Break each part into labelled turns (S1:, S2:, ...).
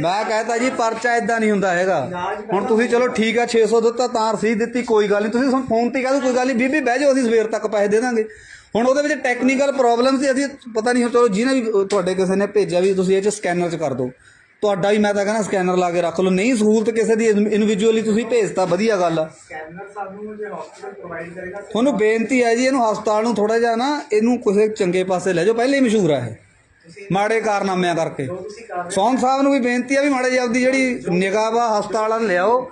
S1: ਮੈਂ ਕਹਤਾ ਜੀ ਪਰਚਾ ਇਦਾਂ ਨਹੀਂ ਹੁੰਦਾ ਹੈਗਾ। ਹੁਣ ਤੁਸੀਂ ਚਲੋ ਠੀਕ ਆ 600 ਦਿੱਤਾ ਤਾਂ ਰਸੀਦ ਦਿੱਤੀ ਕੋਈ ਗੱਲ ਨਹੀਂ। ਤੁਸੀਂ ਸਾਨੂੰ ਫੋਨ ਤੇ ਕਹਿ ਦਿਓ ਕੋਈ ਗੱਲ ਨਹੀਂ। ਬੀਬੀ ਬਹਿ ਜਾਓ ਅਸੀਂ ਸਵੇਰ ਤੱਕ ਪੈਸੇ ਦੇ ਦਾਂਗੇ। ਹੁਣ ਉਹਦੇ ਵਿੱਚ ਟੈਕਨੀਕਲ ਪ੍ਰੋਬਲਮ ਸੀ ਅਸੀਂ ਪਤਾ ਨਹੀਂ ਚਲੋ ਜਿਹਨੇ ਵੀ ਤੁਹਾਡੇ ਕਿਸੇ ਨੇ ਭੇਜਿਆ ਵੀ ਤੁਸੀਂ ਇਹ ਚ ਸਕੈਨਰ ਚ ਕਰ ਦਿਓ। ਤੁਹਾਡਾ ਵੀ ਮੈਂ ਤਾਂ ਕਹਿੰਦਾ ਸਕੈਨਰ ਲਾ ਕੇ ਰੱਖ ਲਓ। ਨਹੀਂ ਸਹੂਲਤ ਕਿਸੇ ਦੀ ਇਨਡੀਵਿਜੂਅਲੀ ਤੁਸੀਂ ਭੇਜਤਾ ਵਧੀਆ ਗੱਲ ਆ।
S2: ਸਕੈਨਰ ਸਾਨੂੰ ਜੇ ਹਸਪੀਟਲ ਪ੍ਰੋਵਾਈਡ ਕਰੇਗਾ
S1: ਤੁਹਾਨੂੰ ਬੇਨਤੀ ਹੈ ਜੀ ਇਹਨੂੰ ਹਸਪਤਾਲ ਨੂੰ ਥੋੜਾ ਜਿਹਾ ਨਾ ਇਹਨੂੰ ਕਿਸੇ ਚੰਗੇ ਪਾਸੇ ਲੈ ਜਾਓ। ਪਹਿਲੇ ਹੀ ਮਸ਼ਹੂਰ ਆ ਇਹ। ਮਾੜੇ ਕਾਰਨਾਮਿਆਂ ਕਰਕੇ। ਸੌਨ ਸਾਹਿਬ ਨੂੰ ਵੀ ਬੇਨਤੀ ਆ ਵੀ ਮਾੜੇ ਜਿਹੀ ਆਪਦੀ ਜਿਹੜੀ ਨਿਗਾਹ ਵਾ ਹਸਪਤਾਲਾਂ ਲਿਆਓ।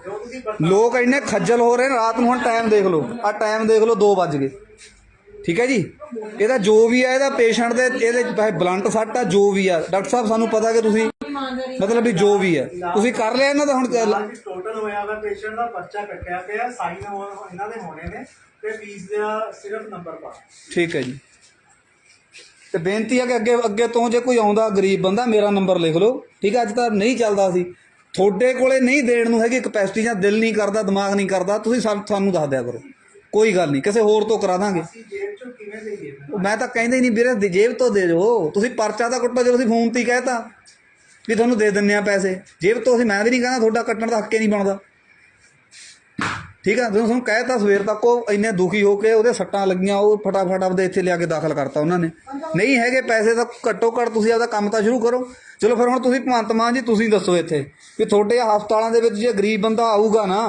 S1: ਲੋਕ ਇੰਨੇ ਖੱਜਲ ਹੋ ਰਹੇ ਨੇ ਰਾਤ ਨੂੰ ਹੁਣ ਟਾਈਮ ਦੇਖ ਲਓ। ਆ ਟਾਈਮ ਦੇਖ ਲਓ 2 ਵੱਜ ਗਏ। ਠੀਕ ਹੈ ਜੀ? ਇਹਦਾ ਜੋ ਵੀ ਆ ਇਹਦਾ ਪੇਸ਼ੈਂਟ ਦੇ ਇਹਦੇ ਚਾਹੇ ਬਲੰਟ ਸੱਟ ਆ ਜੋ ਵੀ ਆ। ਡਾਕਟਰ ਸਾਹਿਬ ਸਾਨੂੰ ਪਤਾ ਕਿ ਤੁਸੀਂ ਮਤਲਬ ਵੀ ਜੋ ਵੀ ਆ। ਤੁਸੀਂ ਕਰ ਲਿਆ ਇਹਨਾਂ ਦਾ ਹੁਣ
S2: ਟੋਟਲ ਹੋਇਆ ਵਾ ਪੇਸ਼ੈਂਟ ਦਾ ਪਰਚਾ ਕੱਟਿਆ ਪਿਆ ਸਾਈਨ ਇਹਨਾਂ ਦੇ ਹੋਣੇ ਨੇ ਤੇ ਫੀਸ ਦਾ ਸਿਰਫ ਨੰਬਰ ਪਾ।
S1: ਠੀਕ ਹੈ ਜੀ। ਤੇ ਬੇਨਤੀ ਆ ਕਿ ਅੱਗੇ ਅੱਗੇ ਤੋਂ ਜੇ ਕੋਈ ਆਉਂਦਾ ਗਰੀਬ ਬੰਦਾ ਮੇਰਾ ਨੰਬਰ ਲਿਖ ਲਓ। ਠੀਕ ਹੈ ਅੱਜ ਤਾਂ ਨਹੀਂ ਚੱਲਦਾ ਸੀ। ਤੁਹਾਡੇ ਕੋਲੇ ਨਹੀਂ ਦੇਣ ਨੂੰ ਹੈਗੀ ਕਪੈਸਿਟੀ ਜਾਂ ਦਿਲ ਨਹੀਂ ਕਰਦਾ ਦਿਮਾਗ ਨਹੀਂ ਕਰਦਾ ਤੁਸੀਂ ਸਾਨੂੰ ਸਾਨੂੰ ਦੱਸ ਦਿਆ ਕਰੋ। ਕੋਈ ਗੱਲ ਨਹੀਂ ਕਿਸੇ ਹੋਰ ਤੋਂ ਕਰਾ ਦਾਂਗੇ। ਮੈਂ ਤਾਂ ਕਹਿੰਦਾ ਹੀ ਨਹੀਂ ਵੀਰੇ ਜੇਬ ਤੋਂ ਦੇ ਦਿਓ। ਤੁਸੀਂ ਪਰਚਾ ਤਾਂ ਕੱਟੋ ਜਦੋਂ ਅਸੀਂ ਫੋਨ ਤੇ ਹੀ ਕਹਿਤਾ ਵੀ ਤੁਹਾਨੂੰ ਦੇ ਦਿੰਨੇ ਆ ਪੈਸੇ। ਜੇਬ ਤੋਂ ਅਸੀਂ ਮੈਂ ਵੀ ਨਹੀਂ ਕਹਿੰਦਾ ਤੁਹਾਡਾ ਕੱਟਣ ਦਾ ਹੱਕ ਹੀ ਨਹੀਂ ਬਣਦਾ। ਠੀਕ ਆ, ਜਦੋਂ ਤੁਹਾਨੂੰ ਕਹਿਤਾ ਸਵੇਰ ਤੱਕ, ਉਹ ਇੰਨੇ ਦੁਖੀ ਹੋ ਕੇ ਉਹਦੇ ਸੱਟਾਂ ਲੱਗੀਆਂ, ਉਹ ਫਟਾਫਟ ਆਪਦੇ ਇੱਥੇ ਲਿਆ ਕੇ ਦਾਖਲ ਕਰਤਾ ਉਹਨਾਂ ਨੇ। ਨਹੀਂ ਹੈਗੇ ਪੈਸੇ ਤਾਂ ਘੱਟੋ ਘੱਟ ਤੁਸੀਂ ਆਪਦਾ ਕੰਮ ਤਾਂ ਸ਼ੁਰੂ ਕਰੋ। ਚਲੋ ਫਿਰ ਹੁਣ ਤੁਸੀਂ ਭਗਵੰਤ ਮਾਨ ਜੀ, ਤੁਸੀਂ ਦੱਸੋ ਇੱਥੇ ਵੀ ਤੁਹਾਡੇ ਹਸਪਤਾਲਾਂ ਦੇ ਵਿੱਚ ਜੇ ਗਰੀਬ ਬੰਦਾ ਆਊਗਾ ਨਾ